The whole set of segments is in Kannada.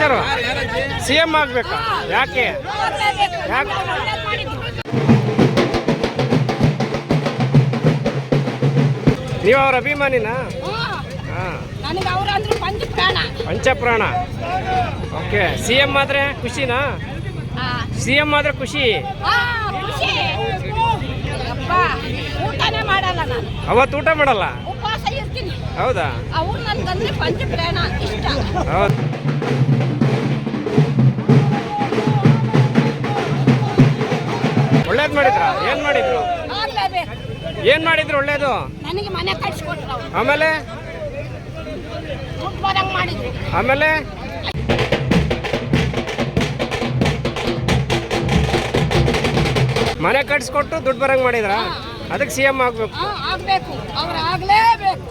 Sir C M ಆಗ್ಬೇಕಾ? ಯಾಕೆ? ಯಾಕೆ? ನೀವು ಅವ್ರ ಅಭಿಮಾನಿನಾ? ಪಂಚಪ್ರಾಣ. ಓಕೆ ಸಿ ಎಂ ಆದ್ರೆ ಖುಷಿನಾ? ಸಿ ಎಂ ಆದ್ರೆ ಖುಷಿ? ಅವತ್ತು ಊಟ ಮಾಡಲ್ಲ? ಹೌದಾ? ಅವ್ರು ನನ್ಗಂದ್ರೆ ಪಂಚ ಪ್ಲಾನ್ ಇಷ್ಟ. ಹೌದು. ಒಳ್ಳೇದು ಮಾಡಿದ್ರ? ಏನ್ ಮಾಡಿದ್ರು? ಆಗ್ಲೇಬೇಕು ಏನ್ ಮಾಡಿದ್ರು ಒಳ್ಳೇದು? ನನಗೆ ಮನೆ ಕಟ್ಸ್ಕೊಟ್ರು ಅವ್ರು. ಆಮೇಲೆ? ದುಡ್ಡು ಬರಂಗ್ ಮಾಡಿದ್ರು. ಆಮೇಲೆ? ಮನೆ ಕಟ್ಸ್ಕೊಟ್ಟು ದುಡ್ಡು ಬರಂಗ್ ಮಾಡಿದ್ರ? ಅದಕ್ಕೆ ಸಿ ಎಂ ಆಗ್ಬೇಕು. ಹಾ ಆಗ್ಬೇಕು. ಅವ್ರು ಆಗ್ಲೇಬೇಕು.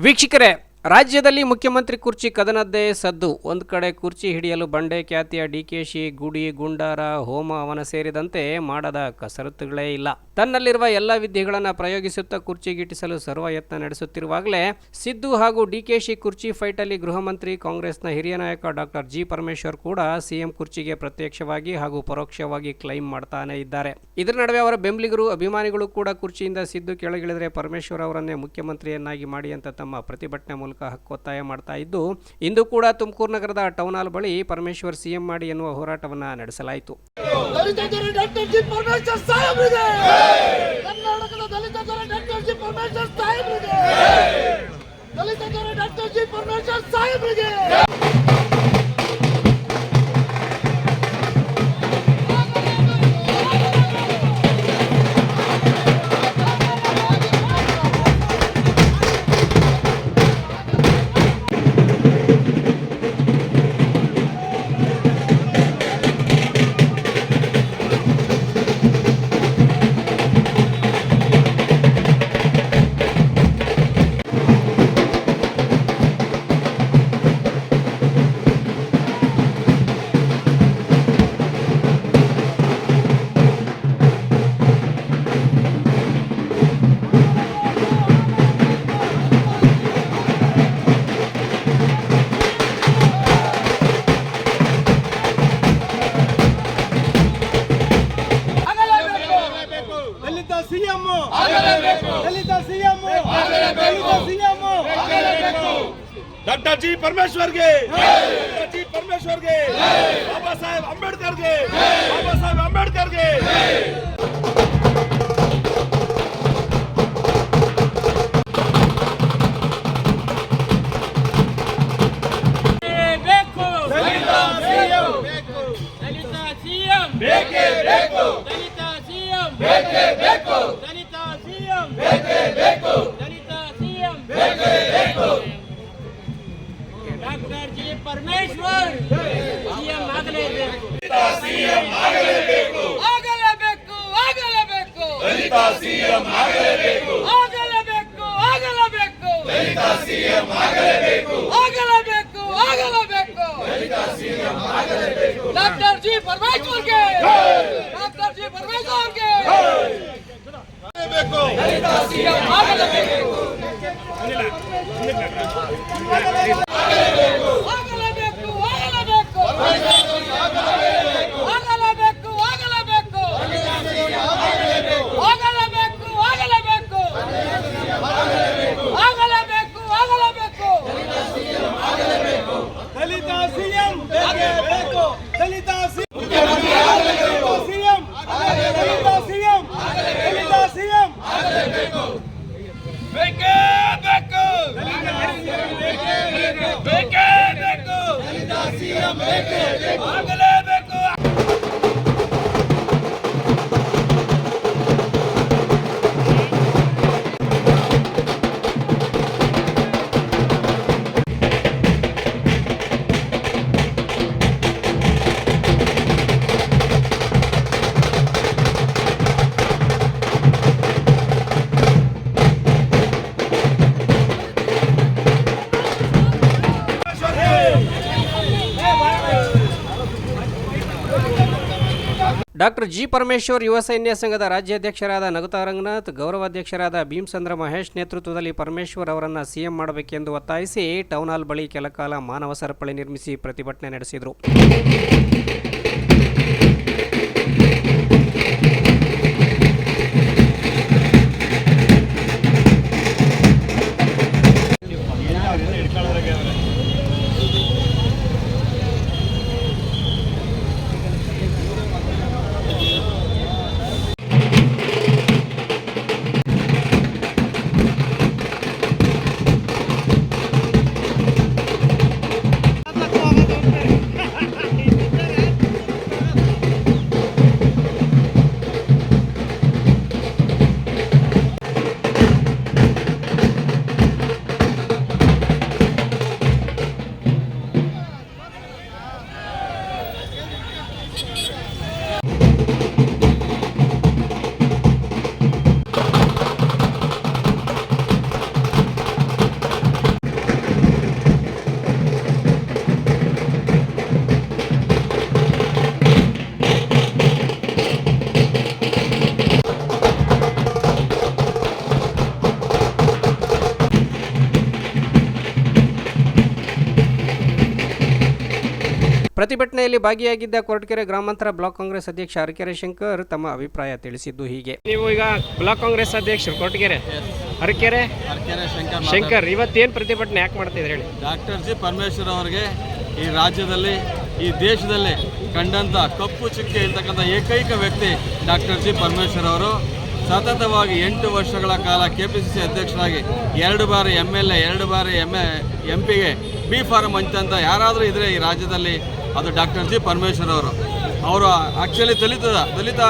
ವೀಕ್ಷಕರೇ, ರಾಜ್ಯದಲ್ಲಿ ಮುಖ್ಯಮಂತ್ರಿ ಕುರ್ಚಿ ಕದನದ್ದೇ ಸದ್ದು. ಒಂದು ಕಡೆ ಕುರ್ಚಿ ಹಿಡಿಯಲು ಬಂಡೆ ಖ್ಯಾತಿಯ ಡಿಕೆಶಿ ಗುಡಿ, ಗುಂಡಾರ, ಹೋಮ, ಅವನ ಸೇರಿದಂತೆ ಮಾಡದ ಕಸರತ್ತುಗಳೇ ಇಲ್ಲ. ತನ್ನಲ್ಲಿರುವ ಎಲ್ಲ ವಿದ್ಯೆಗಳನ್ನು ಪ್ರಯೋಗಿಸುತ್ತಾ ಕುರ್ಚಿ ಗಿಟ್ಟಿಸಲು ಸರ್ವ ಯತ್ನ ನಡೆಸುತ್ತಿರುವಾಗಲೇ ಸಿದ್ದು ಹಾಗೂ ಡಿಕೆಶಿ ಕುರ್ಚಿ ಫೈಟಲ್ಲಿ ಗೃಹ ಮಂತ್ರಿ ಕಾಂಗ್ರೆಸ್ನ ಹಿರಿಯ ನಾಯಕ ಡಾಕ್ಟರ್ ಜಿ ಪರಮೇಶ್ವರ್ ಕೂಡ ಸಿಎಂ ಕುರ್ಚಿಗೆ ಪ್ರತ್ಯಕ್ಷವಾಗಿ ಹಾಗೂ ಪರೋಕ್ಷವಾಗಿ ಕ್ಲೈಮ್ ಮಾಡ್ತಾನೆ ಇದ್ದಾರೆ. ಇದರ ನಡುವೆ ಅವರ ಬೆಂಬಲಿಗರು, ಅಭಿಮಾನಿಗಳು ಕೂಡ ಕುರ್ಚಿಯಿಂದ ಸಿದ್ದು ಕೆಳಗಿಳಿದರೆ ಪರಮೇಶ್ವರ್ ಅವರನ್ನೇ ಮುಖ್ಯಮಂತ್ರಿಯನ್ನಾಗಿ ಮಾಡಿ ಅಂತ ತಮ್ಮ ಪ್ರತಿಭಟನೆ ಮೂಲಕ ಹಕ್ಕೊತ್ತಾಯ ಮಾಡ್ತಾ ಇದ್ದು, ಇಂದು ಕೂಡ ತುಮಕೂರು ನಗರದ ಟೌನ್ ಹಾಲ್ ಬಳಿ ಪರಮೇಶ್ವರ್ ಸಿಎಂ ಮಾಡಿ ಎನ್ನುವ ಹೋರಾಟವನ್ನು ನಡೆಸಲಾಯಿತು. ಕರ್ನಾಟಕದ ದಲಿತ ಜನ ಡಾಕ್ಟರ್ ಜಿ ಪರಮೇಶ್ವರ್ ಸಾಹೇಬ್ರಿಗೆ. ದಲಿತ ಜನ ಡಾಕ್ಟರ್ ಜಿ ಪರಮೇಶ್ವರ್ ಸಾಹೇಬ್ರಿಗೆ. जी परमेश्वर के। जी परमेश्वर के। बाबा साहेब अंबेडकर के। बाबा साहेब अंबेडकर के। ದಲಿತ ಸಿಎಂ ಆಗಲೇಬೇಕು. ಆಗಲೇಬೇಕು ಆಗಲೇಬೇಕು. ದಲಿತ ಸಿಎಂ ಆಗಲೇಬೇಕು. ಆಗಲೇಬೇಕು ಆಗಲೇಬೇಕು. ದಲಿತ ಸಿಎಂ ಆಗಲೇಬೇಕು. ಡಾಕ್ಟರ್ ಜಿ ಪರಮೇಶ್ವರ್ಗೆ. ಡಾಕ್ಟರ್ ಜಿ ಪರಮೇಶ್ವರ್ಗೆ. ಆಗಲೇಬೇಕು. ದಲಿತ ಸಿಎಂ ಆಗಲೇಬೇಕು. ಆಗಲೇಬೇಕು ಬೇಕು ಡಾಕ್ಟರ್ ಜಿ ಪರಮೇಶ್ವರ್ ಯುವ ಸೈನ್ಯ ಸಂಘದ ರಾಜ್ಯಾಧ್ಯಕ್ಷರಾದ ನಗುತಾ ರಂಗನಾಥ್, ಗೌರವಾಧ್ಯಕ್ಷರಾದ ಭೀಮಸಂದ್ರ ಮಹೇಶ್ ನೇತೃತ್ವದಲ್ಲಿ ಪರಮೇಶ್ವರ್ ಅವರನ್ನು ಸಿಎಂ ಮಾಡಬೇಕೆಂದು ಒತ್ತಾಯಿಸಿ ಟೌನ್ ಹಾಲ್ ಬಳಿ ಕೆಲಕಾಲ ಮಾನವ ಸರಪಳಿ ನಿರ್ಮಿಸಿ ಪ್ರತಿಭಟನೆ ನಡೆಸಿದರು. ಪ್ರತಿಭಟನೆಯಲ್ಲಿ ಭಾಗಿಯಾಗಿದ್ದ ಕೊರಟಗೆರೆ ಗ್ರಾಮಾಂತರ ಬ್ಲಾಕ್ ಕಾಂಗ್ರೆಸ್ ಅಧ್ಯಕ್ಷ ಅರಕೆರೆ ಶಂಕರ್ ತಮ್ಮ ಅಭಿಪ್ರಾಯ ತಿಳಿಸಿದ್ದು ಹೀಗೆ. ನೀವು ಈಗ ಬ್ಲಾಕ್ ಕಾಂಗ್ರೆಸ್ ಅಧ್ಯಕ್ಷರು ಕೊರಟಗೆರೆ ಅರಕೆರೆ ಅರ್ಕೆರೆ ಶಂಕರ್ ಶಂಕರ್ ಇವತ್ತೇನು ಪ್ರತಿಭಟನೆ ಯಾಕೆ ಮಾಡ್ತಿದ್ರು ಹೇಳಿ? ಡಾಕ್ಟರ್ ಜಿ ಪರಮೇಶ್ವರ್ ಅವರಿಗೆ ಈ ರಾಜ್ಯದಲ್ಲಿ ಈ ದೇಶದಲ್ಲಿ ಕಂಡಂಥ ಕಪ್ಪು ಚುಕ್ಕೆ ಇರ್ತಕ್ಕಂಥ ಏಕೈಕ ವ್ಯಕ್ತಿ ಡಾಕ್ಟರ್ ಜಿ ಪರಮೇಶ್ವರ್ ಅವರು. ಸತತವಾಗಿ ಎಂಟು ವರ್ಷಗಳ ಕಾಲ ಕೆ ಪಿ ಸಿ ಸಿ ಅಧ್ಯಕ್ಷರಾಗಿ ಎರಡು ಬಾರಿ ಎಂ ಎಲ್ ಎ ಎರಡು ಬಾರಿ ಎಂ ಎ ಎಂ ಪಿಗೆ ಬಿ ಫಾರಂ ಹಂಚಂತ ಯಾರಾದರೂ ಇದ್ದರೆ ಈ ರಾಜ್ಯದಲ್ಲಿ ಅದು ಡಾಕ್ಟರ್ ಜಿ ಪರಮೇಶ್ವರ್ ಅವರು. ಅವರು ಆ್ಯಕ್ಚುಲಿ ದಲಿತ ದಲಿತ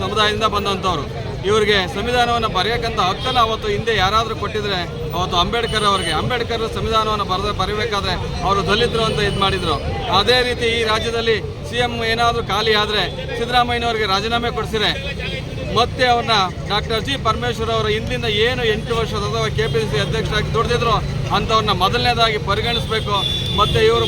ಸಮುದಾಯದಿಂದ ಬಂದಂಥವ್ರು. ಇವರಿಗೆ ಸಂವಿಧಾನವನ್ನು ಬರೆಯಕ್ಕಂಥ ಹಕ್ಕನ್ನ ಅವತ್ತು ಹಿಂದೆ ಯಾರಾದರೂ ಕೊಟ್ಟಿದ್ರೆ, ಅವತ್ತು ಅಂಬೇಡ್ಕರ್ ಅವರಿಗೆ, ಅಂಬೇಡ್ಕರ್ ಸಂವಿಧಾನವನ್ನು ಬರೆದ, ಬರೀಬೇಕಾದ್ರೆ ಅವರು ದಲಿತರು ಅಂತ ಇದು ಮಾಡಿದರು. ಅದೇ ರೀತಿ ಈ ರಾಜ್ಯದಲ್ಲಿ ಸಿ ಎಂ ಏನಾದರೂ ಖಾಲಿ ಆದರೆ ಸಿದ್ದರಾಮಯ್ಯನವರಿಗೆ ರಾಜೀನಾಮೆ ಕೊಡಿಸಿದ್ರೆ, ಮತ್ತೆ ಅವ್ರನ್ನ ಡಾಕ್ಟರ್ ಜಿ ಪರಮೇಶ್ವರ್ ಅವರು ಹಿಂದಿಂದ ಏನು ಎಂಟು ವರ್ಷದ ಅಥವಾ ಕೆ ಪಿ ಸಿ ಅಧ್ಯಕ್ಷರಾಗಿ ದುಡಿದಿದ್ರು ಅಂಥವ್ರನ್ನ ಮೊದಲನೇದಾಗಿ ಪರಿಗಣಿಸಬೇಕು. ಮತ್ತು ಇವರು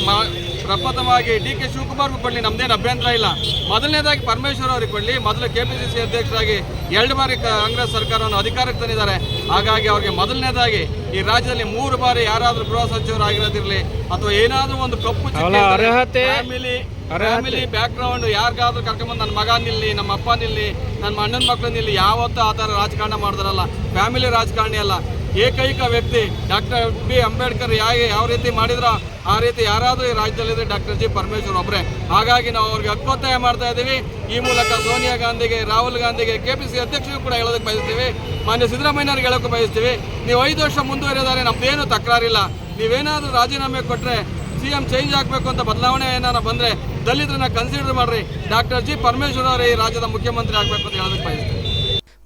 ಪ್ರಪ್ರಥಮವಾಗಿ ಡಿ ಕೆ ಶಿವಕುಮಾರ್ ಕೊಡಲಿ ನಮ್ದೇನು ಅಭ್ಯಂತರ ಇಲ್ಲ. ಮೊದಲನೇದಾಗಿ ಪರಮೇಶ್ವರ್ ಅವರಿಗೆ ಕೊಡಲಿ ಮೊದಲು ಕೆ ಪಿ ಸಿ ಸಿ ಅಧ್ಯಕ್ಷರಾಗಿ ಎರಡು ಬಾರಿ ಕಾಂಗ್ರೆಸ್ ಸರ್ಕಾರವನ್ನು ಅಧಿಕಾರಕ್ಕೆ ತಂದಿದ್ದಾರೆ. ಹಾಗಾಗಿ ಅವ್ರಿಗೆ ಮೊದಲನೇದಾಗಿ ಈ ರಾಜ್ಯದಲ್ಲಿ ಮೂರು ಬಾರಿ ಯಾರಾದರೂ ಗೃಹ ಸಚಿವರಾಗಿರೋದಿರಲಿ ಅಥವಾ ಏನಾದರೂ ಒಂದು ಕಪ್ಪು ಅರ್ಹತೆ- ಫ್ಯಾಮಿಲಿ ಫ್ಯಾಮಿಲಿ ಬ್ಯಾಕ್ ಗ್ರೌಂಡ್ ಯಾರಿಗಾದ್ರೂ ಕರ್ಕೊಂಬಂದು ನನ್ನ ಮಗ ನಿಲ್ಲಿ ನಮ್ಮ ಅಪ್ಪ ನಿಲ್ಲಿ ನನ್ನ ಅಣ್ಣನ ಮಕ್ಕಳು ನಿಲ್ಲಿ ಯಾವತ್ತೂ ಆ ಥರ ರಾಜಕಾರಣ ಮಾಡಿದ್ರಲ್ಲ ಫ್ಯಾಮಿಲಿ ರಾಜಕಾರಣಿ ಅಲ್ಲ. ಏಕೈಕ ವ್ಯಕ್ತಿ ಡಾಕ್ಟರ್ ಬಿ ಅಂಬೇಡ್ಕರ್ ಹೇಗೆ ಯಾವ ರೀತಿ ಮಾಡಿದ್ರ, ಆ ರೀತಿ ಯಾರಾದರೂ ಈ ರಾಜ್ಯದಲ್ಲಿದ್ದರೆ ಡಾಕ್ಟರ್ ಜಿ ಪರಮೇಶ್ವರ್ ಒಬ್ಬರೇ. ಹಾಗಾಗಿ ನಾವು ಅವ್ರಿಗೆ ಹಕ್ಕೊತ್ತಾಯ ಮಾಡ್ತಾ ಇದ್ದೀವಿ. ಈ ಮೂಲಕ ಸೋನಿಯಾ ಗಾಂಧಿಗೆ, ರಾಹುಲ್ ಗಾಂಧಿಗೆ ಕೆ ಪಿ ಸಿ ಅಧ್ಯಕ್ಷರಿಗೂ ಕೂಡ ಹೇಳೋದಕ್ಕೆ ಬಯಸ್ತೀವಿ. ಮಾನ್ಯ ಸಿದ್ದರಾಮಯ್ಯವ್ರಿಗೆ ಹೇಳೋಕೆ ಬಯಸ್ತೀವಿ. ನೀವು ಐದು ವರ್ಷ ಮುಂದುವರೆದಾರೆ, ನಮ್ದೇನು ತಕರಾರಿಲ್ಲ. ನೀವೇನಾದರೂ ರಾಜೀನಾಮೆ ಕೊಟ್ಟರೆ ಸಿ ಎಂ ಚೇಂಜ್ ಆಗಬೇಕು ಅಂತ ಬದಲಾವಣೆ ಏನಾರ ಬಂದರೆ ದಲಿತರನ್ನ ಕನ್ಸಿಡರ್ ಮಾಡಿರಿ. ಡಾಕ್ಟರ್ ಜಿ ಪರಮೇಶ್ವರ್ ಅವರೇ ಈ ರಾಜ್ಯದ ಮುಖ್ಯಮಂತ್ರಿ ಆಗಬೇಕು ಅಂತ ಹೇಳೋದಕ್ಕೆ ಬಯಸ್ತೀನಿ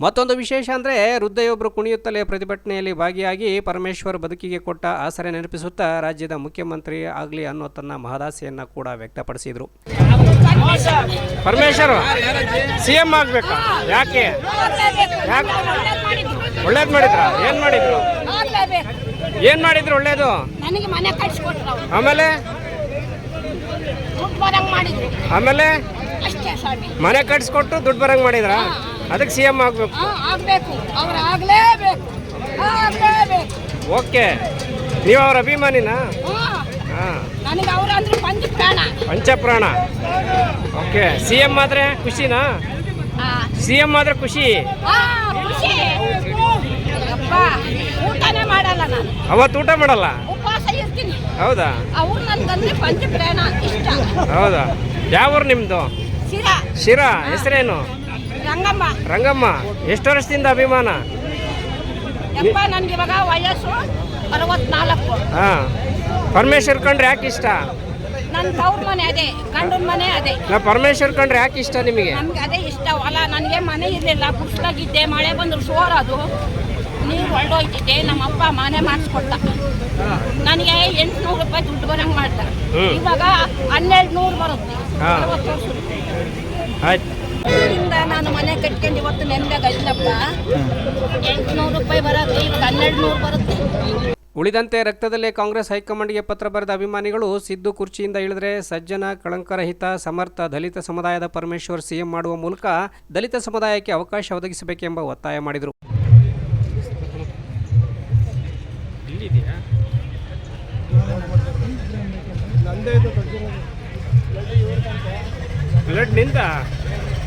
ಮತ್ತೊಂದು ವಿಶೇಷ ಅಂದರೆ ವೃದ್ಧೆಯೊಬ್ಬರು ಕುಣಿಯುತ್ತಲೇ ಪ್ರತಿಭಟನೆಯಲ್ಲಿ ಭಾಗಿಯಾಗಿ ಪರಮೇಶ್ವರ್ ಬದುಕಿಗೆ ಕೊಟ್ಟ ಆಸರೆ ನೆನಪಿಸುತ್ತಾ ರಾಜ್ಯದ ಮುಖ್ಯಮಂತ್ರಿ ಆಗಲಿ ಅನ್ನೋ ತನ್ನ ಮಹದಾಸೆಯನ್ನು ಕೂಡ ವ್ಯಕ್ತಪಡಿಸಿದರು. ಪರಮೇಶ್ವರ್ ಸಿ ಎಂ ಆಗಬೇಕು? ಯಾಕೆ? ಯಾಕೆ? ಒಳ್ಳೇದು ಮಾಡಿದ್ರ? ಏನು ಮಾಡಿದ್ರು? ಆಗ್ಲೇಬೇಕು ಏನು ಮಾಡಿದ್ರು ಒಳ್ಳೇದು? ನನಗೆ ಮನೆ ಕಟ್ಸ್ಕೊಟ್ರು ಆಮೇಲೆ? ಆಮೇಲೆ? ಮನೆ ಕಟ್ಸ್ಕೊಟ್ಟು ದುಡ್ಡು ಬರಂಗೆ ಮಾಡಿದ್ರ? ಅದಕ್ಕೆ ಸಿ ಎಂ ಆಗಬೇಕು. ಹಾ ಆಗ್ಬೇಕು. ಅವ್ರು ಆಗ್ಲೇಬೇಕು. ಆಗ್ಲೇಬೇಕು. ಓಕೆ. ನೀವು ಅವ್ರ ಅಭಿಮಾನಿನಾ? ಹಾ. ನನಗೆ ಅವ್ರು ಅಂದ್ರೆ ಪಂಚಪ್ರಾಣ. ಓಕೆ. ಸಿ ಎಂ ಆದ್ರೆ ಖುಷಿನಾ? ಸಿ ಎಂ ಆದ್ರೆ ಖುಷಿ? ಊಟನೇ ಮಾಡಲ್ಲ ನಾನು. ಅವತ್ತು ಊಟ ಮಾಡಲ್ಲ? ಉಪವಾಸ ಇರ್ತೀನಿ. ಹೌದಾ? ಅವ್ರು ನನ್ಗಂದ್ರೆ ಪಂಚ ಪ್ರಾಣ ಇಷ್ಟ. ಹೌದಾ? ಯಾವ ಊರು ನಿಮ್ಮದು ಶಿರ. ಶಿರಾ. ಹೆಸರೇನು? ರಂಗಮ್ಮ. ರಂಗಮ್ಮ ಎಷ್ಟು ವರ್ಷದಿಂದ ಅಭಿಮಾನ? ನನ್ಗೆ ಇವಾಗ ವಯಸ್ಸು ಅರವತ್ನಾಲ್ಕು. ಹಾಂ ಪರಮೇಶ್ವರ್ ಕಂಡ್ರೆ ಯಾಕೆ ಇಷ್ಟ? ನನ್ನ ತವ್ರ ಮನೆ ಅದೇ ಗಂಡನ ಮನೆ ಅದೇ. ನಾ ಪರಮೇಶ್ವರ್ ಕಂಡ್ರೆ ಯಾಕೆ ಇಷ್ಟ ನಿಮಗೆ? ನಮ್ಗೆ ಅದೇ ಇಷ್ಟ ಹೊಲ ನನಗೆ ಮನೆ ಇರಲಿಲ್ಲ ಗುಡ್ಸ್ಲಾಗಿದ್ದೆ ಮಳೆ ಬಂದ್ರೆ ಅದು ನೀರು ನಮ್ಮ ಅಪ್ಪ ಮನೆ ಮಾಡಿಸ್ಕೊಟ್ಟ. ನನಗೆ ಎಂಟುನೂರು ರೂಪಾಯಿ ದುಡ್ಡು ಬರಂಗೆ ಮಾಡ್ದ. ಇವಾಗ ಹನ್ನೆರಡು ನೂರು ಬರುತ್ತೆ ಆಯ್ತು. ನಾನು ಮನೆ ಕಟ್ಕೊಂಡು ಇವತ್ತು ನೆಮ್ಮದಿಯಾಗ ಇಲ್ಲಪ್ಪ ಎಂಟುನೂರು ರೂಪಾಯಿ ಬರುತ್ತೆ ಇವಾಗ ಹನ್ನೆರಡು ನೂರು ಬರುತ್ತೆ. ಉಳಿದಂತೆ ರಕ್ತದಲ್ಲೇ ಕಾಂಗ್ರೆಸ್ ಹೈಕಮಾಂಡ್ಗೆ ಪತ್ರ ಬರೆದ ಅಭಿಮಾನಿಗಳು ಸಿದ್ದು ಕುರ್ಚಿಯಿಂದ ಇಳಿದ್ರೆ ಸಜ್ಜನ ಕಳಂಕರಹಿತ ಸಮರ್ಥ ದಲಿತ ಸಮುದಾಯದ ಪರಮೇಶ್ವರ್ ಸಿಎಂ ಮಾಡುವ ಮೂಲಕ ದಲಿತ ಸಮುದಾಯಕ್ಕೆ ಅವಕಾಶ ಒದಗಿಸಬೇಕೆಂಬ ಒತ್ತಾಯ ಮಾಡಿದರು. ನಿಂತ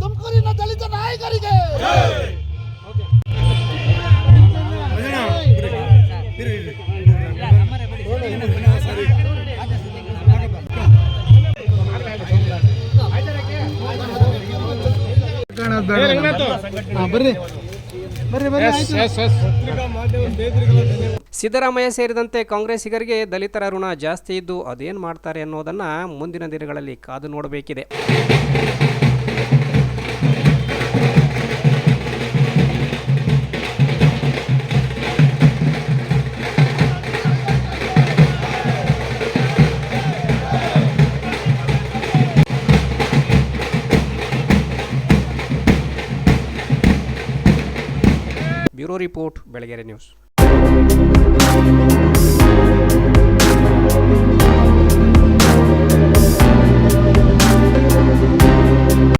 ತುಮಕೂರಿನ ದಲಿತ ನಾಯಕರಿಗೆ! ಸಿದ್ದರಾಮಯ್ಯ ಸೇರಿದಂತೆ ಕಾಂಗ್ರೆಸ್ಸಿಗರಿಗೆ ದಲಿತರ ಋಣ ಜಾಸ್ತಿ ಇದ್ದು ಅದೇನು ಮಾಡ್ತಾರೆ ಅನ್ನೋದನ್ನ ಮುಂದಿನ ದಿನಗಳಲ್ಲಿ ಕಾದು ನೋಡಬೇಕಿದೆ. Report Belagere news.